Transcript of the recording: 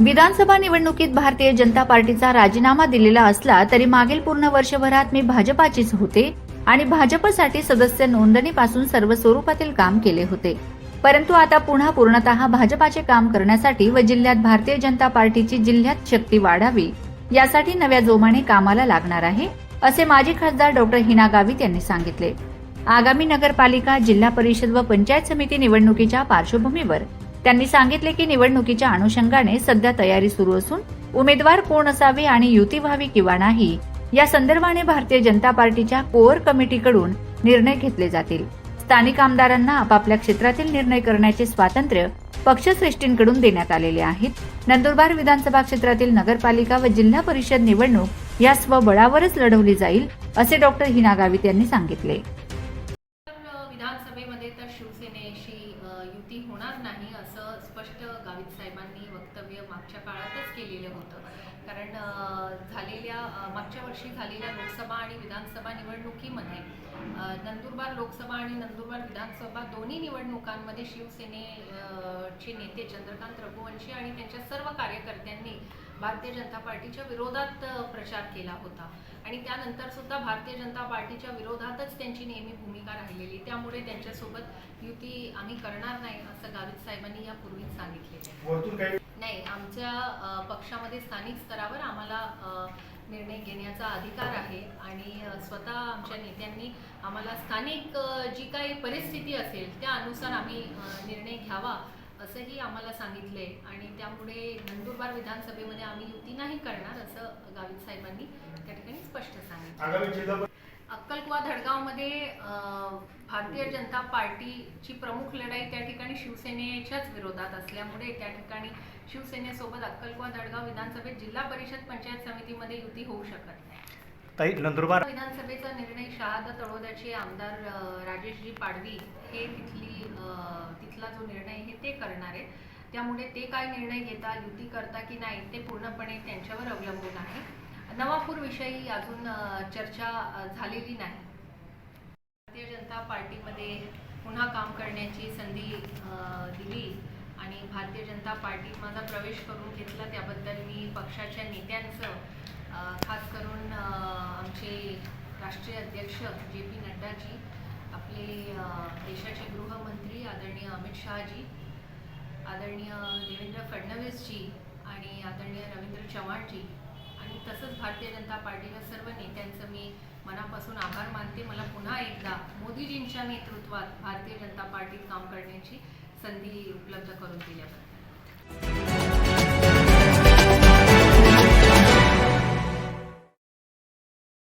विधानसभा निवडणुकीत भारतीय जनता पार्टीचा राजीनामा दिलेला असला तरी मागील पूर्ण वर्षभरात मी भाजपाचीच होते आणि भाजपसाठी सदस्य नोंदणीपासून सर्व स्वरूपातील काम केले होते. परंतु आता पुन्हा पूर्णतः भाजपाचे काम करण्यासाठी व जिल्ह्यात भारतीय जनता पार्टीची जिल्ह्यात शक्ती वाढावी यासाठी नव्या जोमाने कामाला लागणार आहे असे माजी खासदार डॉक्टर हिना गावित यांनी सांगितले. आगामी नगरपालिका जिल्हा परिषद व पंचायत समिती निवडणुकीच्या पार्श्वभूमीवर त्यांनी सांगितले की निवडणुकीच्या अनुषंगाने सध्या तयारी सुरू असून उमेदवार कोण असावे आणि युती व्हावी किंवा नाही या संदर्भाने भारतीय जनता पार्टीच्या कोअर कमिटीकडून निर्णय घेतले जातील. स्थानिक आमदारांना आपापल्या क्षेत्रातील निर्णय करण्याचे स्वातंत्र्य पक्षश्रेष्ठींकडून देण्यात आलेले आहेत. नंदुरबार विधानसभा क्षेत्रातील नगरपालिका व जिल्हा परिषद निवडणूक या स्वबळावरच लढवली जाईल असे डॉक्टर हिना गावित यांनी सांगितले. विधानसभेमध्ये तर शिवसेनेशी युती होणार नाही असं स्पष्ट गावित साहेबांनी वक्तव्य मागच्या काळातच केलेलं होतं. कारण झालेल्या मागच्या वर्षी झालेल्या लोकसभा आणि विधानसभा निवडणुकीमध्ये नंदुरबार लोकसभा आणि नंदुरबार विधानसभा दोन्ही निवडणुकांमध्ये शिवसेने चे नेते चंद्रकांत रघुवंशी आणि त्यांच्या सर्व कार्यकर्त्यांनी भारतीय जनता पार्टीच्या विरोधात प्रचार केला होता. आणि त्यानंतर सुद्धा भारतीय जनता पार्टीच्या विरोधातच त्यांची नेहमी भूमिका राहिलेली. त्यामुळे त्यांच्यासोबत युती आम्ही करणार नाही असं गावित साहेबांनी यापूर्वीच काही नाही आमच्या पक्षामध्ये स्थानिक स्तरावर आम्हाला निर्णय घेण्याचा अधिकार आहे. आणि स्वतः आमच्या नेत्यांनी आम्हाला स्थानिक जी काही परिस्थिती असेल त्या अनुसार आम्ही निर्णय घ्यावा असंही आम्हाला सांगितलंय. आणि त्यामुळे नंदुरबार विधानसभेमध्ये आम्ही युती नाही करणार असं गावित साहेबांनी त्या ठिकाणी स्पष्ट सांगितलं. अक्कलकुवा धडगावमध्ये भारतीय जनता पार्टीची प्रमुख लढाई त्या ठिकाणी शिवसेनेच्याच विरोधात असल्यामुळे त्या ठिकाणी शिवसेनेसोबत अक्कलकुवा धडगाव विधानसभेत जिल्हा परिषद पंचायत समितीमध्ये युती होऊ शकत नाही. ताई नंदुरबार. विधानसभेचा निर्णय शहादा तळोद्याचे आमदार राजेशजी पाडवी हे तिथली तिथला जो निर्णय हे ते करणार आहेत. त्यामुळे ते काय निर्णय घेता युती करता की नाही ते पूर्णपणे त्यांच्यावर अवलंबून आहे. नवापूर विषयी अजून चर्चा झालेली नाही. भारतीय जनता पार्टीमध्ये पुन्हा काम करण्याची संधी दिली. आणि भारतीय जनता पार्टीत माझा प्रवेश करून घेतला त्याबद्दल मी पक्षाच्या नेत्यांचं खास करून आमचे राष्ट्रीय अध्यक्ष जे पी नड्डाजी आपले देशाचे गृहमंत्री आदरणीय अमित शहाजी आदरणीय देवेंद्र फडणवीसजी आणि आदरणीय रवींद्र चव्हाणजी आणि तसंच भारतीय जनता पार्टीच्या सर्व नेत्यांचं मी मनापासून आभार मानते. मला पुन्हा एकदा मोदीजींच्या नेतृत्वात भारतीय जनता पार्टीत काम करण्याची संधी उपलब्ध करून दिल्या